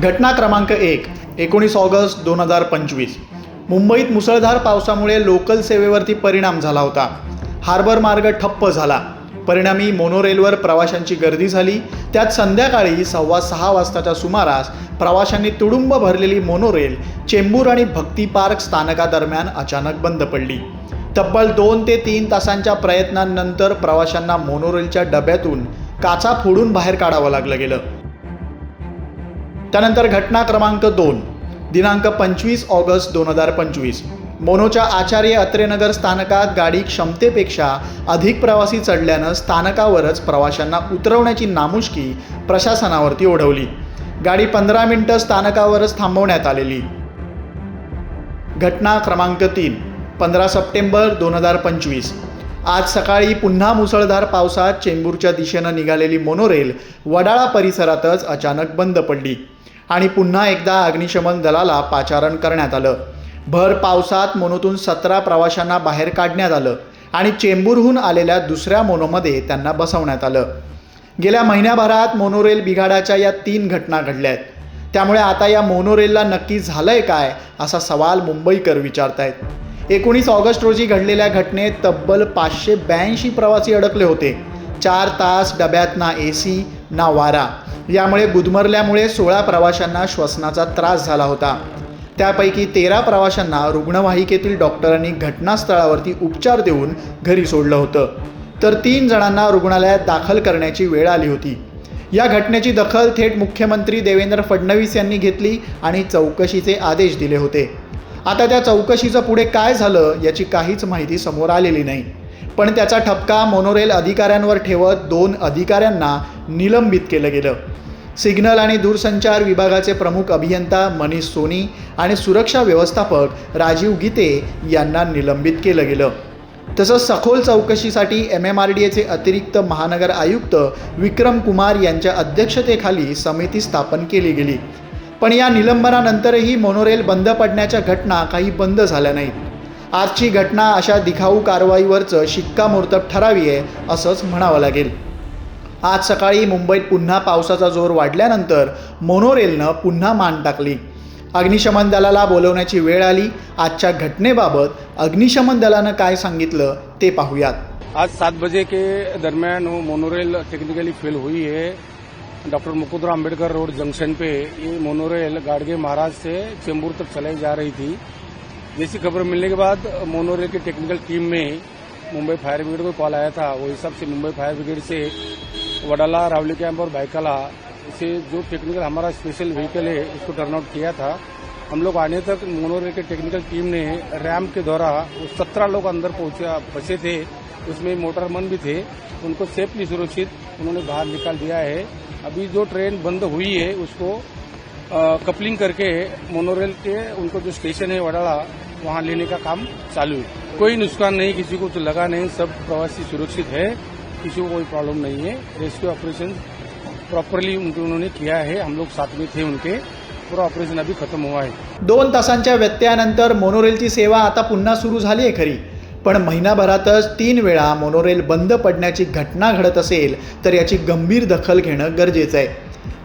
घटना क्रमांक एक एकोणीस ऑगस्ट दोन हजार पंचवीस. मुंबईत मुसळधार पावसामुळे लोकल सेवेवरती परिणाम झाला होता. हार्बर मार्ग ठप्प झाला. परिणामी मोनोरेलवर प्रवाशांची गर्दी झाली. त्यात संध्याकाळी सव्वा सहा वाजताच्या सुमारास प्रवाशांनी तुडुंब भरलेली मोनोरेल चेंबूर आणि भक्ती पार्क स्थानकादरम्यान अचानक बंद पडली. तब्बल दोन ते तीन तासांच्या प्रयत्नांनंतर प्रवाशांना मोनोरेलच्या डब्यातून काचा फोडून बाहेर काढावं लागलं गेलं. त्यानंतर घटना क्रमांक दोन दिनांक पंचवीस ऑगस्ट दोन हजार पंचवीस. मोनोच्या आचार्य अत्रेनगर स्थानकात गाडी क्षमतेपेक्षा अधिक प्रवासी चढल्यानं स्थानकावरच प्रवाशांना उतरवण्याची नामुष्की प्रशासनावरती ओढवली. गाडी पंधरा मिनिटं स्थानकावरच थांबवण्यात आलेली. घटना क्रमांक तीन पंधरा सप्टेंबर दोन हजार पंचवीस. आज सकाळी पुन्हा मुसळधार पावसात चेंबूरच्या दिशेनं निघालेली मोनोरेल वडाळा परिसरातच अचानक बंद पडली. आणि पुन्हा एकदा अग्निशमन दलाला पाचारण करण्यात आलं. भर पावसात मोनोतून सतरा प्रवाशांना बाहेर काढण्यात आलं आणि चेंबूरहून आलेल्या दुसऱ्या मोनोमध्ये त्यांना बसवण्यात आलं. गेल्या महिन्याभरात मोनोरेल बिघाडाच्या या तीन घटना घडल्या आहेत त्यामुळे आता या मोनोरेलला नक्की झालंय काय असा सवाल मुंबईकर विचारतायत. एकोणीस ऑगस्ट रोजी घडलेल्या घटनेत तब्बल पाचशे ब्याऐंशी प्रवासी अडकले होते. चार तास डब्यात ना ए सी ना वारा. यामुळे गुदमरल्यामुळे सोळा प्रवाशांना श्वसनाचा त्रास झाला होता. त्यापैकी तेरा प्रवाशांना रुग्णवाहिकेतील डॉक्टरांनी घटनास्थळावरती उपचार देऊन घरी सोडलं होतं. तर तीन जणांना रुग्णालयात दाखल करण्याची वेळ आली होती. या घटनेची दखल थेट मुख्यमंत्री देवेंद्र फडणवीस यांनी घेतली आणि चौकशीचे आदेश दिले होते. आता त्या चौकशीचं पुढे काय झालं याची काहीच माहिती समोर आलेली नाही. पण त्याचा ठपका मोनोरेल अधिकाऱ्यांवर ठेवत दोन अधिकाऱ्यांना निलंबित केलं गेलं. सिग्नल आणि दूरसंचार विभागाचे प्रमुख अभियंता मनीष सोनी आणि सुरक्षा व्यवस्थापक राजीव गीते यांना निलंबित केलं गेलं. तसंच सखोल चौकशीसाठी एम एम आर डी एचे अतिरिक्त महानगर आयुक्त विक्रम कुमार यांच्या अध्यक्षतेखाली समिती स्थापन केली गेली. पण या निलंबनानंतरही मोनोरेल बंद पडण्याच्या घटना काही बंद झाल्या नाहीत. आजची घटना अशा दिखाऊ कारवाईवरचं शिक्कामोर्तब ठरावी आहे असंच म्हणावं लागेल. आज सकाळी मुंबईत पुन्हा पावसाचा जोर वाढल्यानंतर मोनोरेलनं पुन्हा मान टाकली. अग्निशमन दलाला बोलवण्याची वेळ आली. आजच्या घटनेबाबत अग्निशमन दलानं काय सांगितलं ते पाहूयात. आज सात बजे के दरमियान वो मोनोरेल टेक्निकली फेल हुई है. Doctor Mukundrao Ambedkar road junction पे ये मोनोरेल गाड़गे महाराज से चेंबूर तक चलाई जा रही थी. जैसी खबर मिलने के बाद मोनोरेल की टेक्निकल टीम में मुंबई फायर ब्रिगेड को कॉल आया था। वो हिसाब से मुंबई फायर ब्रिगेड से वडाला रावली कैंप और बाइकाला से जो टेक्निकल हमारा स्पेशल व्हीकल है उसको टर्न आउट किया था। हम लोग आने तक मोनोरेल के टेक्निकल टीम ने रैम्प के द्वारा सत्रह लोग अंदर पहुँचे बसे थे। उसमें मोटरमन भी थे। उनको सेफली सुरक्षित उन्होंने बाहर निकाल दिया है। अभी जो ट्रेन बंद हुई है उसको अ, कपलिंग करके मोनोरेल के उनको जो स्टेशन है वडाला वहाँ लेने का काम चालू है। कोई नुकसान नहीं किसी को तो लगा नहीं सब प्रवासी सुरक्षित है किसी को कोई प्रॉब्लम नहीं है। रेस्क्यू ऑपरेशन प्रॉपरली उन्होंने किया है हम लोग साथ में थे उनके। पूरा ऑपरेशन अभी खत्म हुआ है। दोन तासांच्या व्यत्ययानंतर मोनोरेलची सेवा आता पुन्हा सुरू झाली आहे खरी. पण महिनाभरातच तीन वेळा मोनोरेल बंद पडण्याची घटना घडत असेल तर याची गंभीर दखल घेणं गरजेचं आहे.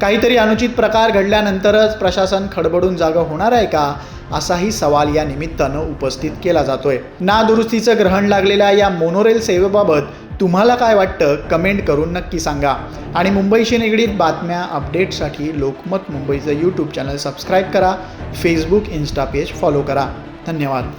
काहीतरी अनुचित प्रकार घडल्यानंतरच प्रशासन खडबडून जागा होणार आहे का? असाही सवाल या निमित्तानं उपस्थित केला जातोय. नादुरुस्तीचं ग्रहण लागलेल्या या मोनोरेल सेवेबाबत तुम्हाला काय वाटतं? कमेंट करून नक्की सांगा. आणि मुंबईशी निगडीत बातम्या अपडेटसाठी लोकमत मुंबईचं यूट्यूब चॅनल सबस्क्राईब करा. फेसबुक इन्स्टा पेज फॉलो करा. धन्यवाद.